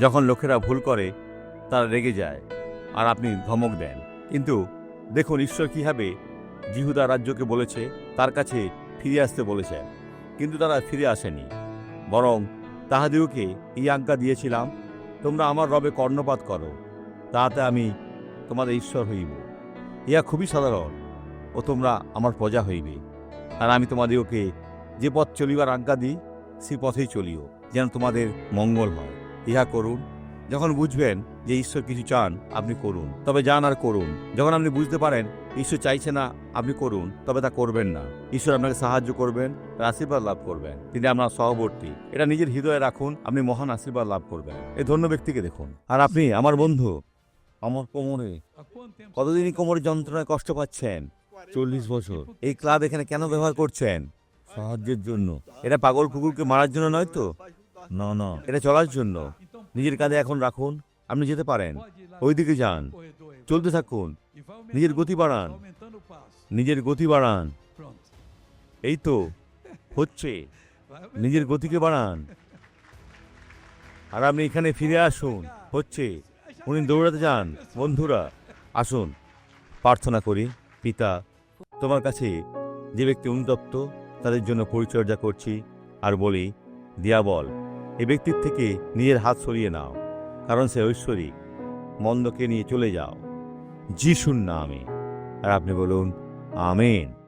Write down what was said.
যখন লোকেরা ভুল করে, তারা রেগে যায় আর আপনি ধমক দেন। কিন্তু দেখুন ঈশ্বর কীভাবে জিহুদা রাজ্যকে বলেছে, তার কাছে ফিরে আসতে বলেছেন। কিন্তু তারা ফিরে আসেনি। বরং তাহাদিওকে এই আজ্ঞা দিয়েছিলাম, তোমরা আমার রবে কর্ণপাত করো, তাহাতে আমি তোমাদের ঈশ্বর হইব। ইহা খুবই সাধারণ, ও তোমরা আমার প্রজা হইবে। আর আমি তোমাদিওকে যে পথ চলিবার আজ্ঞা দিই, সে পথেই চলিও, যেন তোমাদের মঙ্গল হয়। ইহা করুন। যখন বুঝবেন যে ঈশ্বর কিছু চান, আপনি করুন। তবে যান আর করুন। যখন আপনি বুঝতে পারেন ঈশ্বর চাইছে না, আপনি করুন। তবে তা করবেন না। ঈশ্বর আপনাকে সাহায্য করবেন আশীর্বাদ লাভ করবেন। তিনি আপনার সহবর্তী। এটা নিজের হৃদয়ে রাখুন, আপনি মহান আশীর্বাদ লাভ করবেন। এই ধন্য ব্যক্তিকে দেখুন। আর আপনি, আমার বন্ধু, আমার কোমরে কতদিনই কোমরের যন্ত্রণায় কষ্ট পাচ্ছেন? চল্লিশ বছর। এই ক্লাব এখানে কেন ব্যবহার করছেন? সাহায্যের জন্য। এটা পাগল কুকুরকে মারার জন্য নয় তো? না না। এটা চলার জন্য। নিজের কাঁধে এখন রাখুন, আপনি যেতে পারেন। ওইদিকে যান. চলতে থাকুন। নিজের গতি বাড়ান. নিজের গতি বাড়ান। এই তো হচ্ছে। নিজের গতিকে বাড়ান। আর আপনি এখানে ফিরে আসুন। হচ্ছে। উনি দৌড়াতে যান। বন্ধুরা, আসুন। প্রার্থনা করি, পিতা, তোমার কাছে যে ব্যক্তি অনুতপ্ত, তাদের জন্য পরিচর্যা করছি। আর বলি, দিয়া এই ব্যক্তির থেকে নিজের হাত সরিয়ে নাও, কারণ সে ঐশ্বরিক মন্দকে নিয়ে চলে যাও। যিশুর নামে। আর আপনি বলুন, আমেন।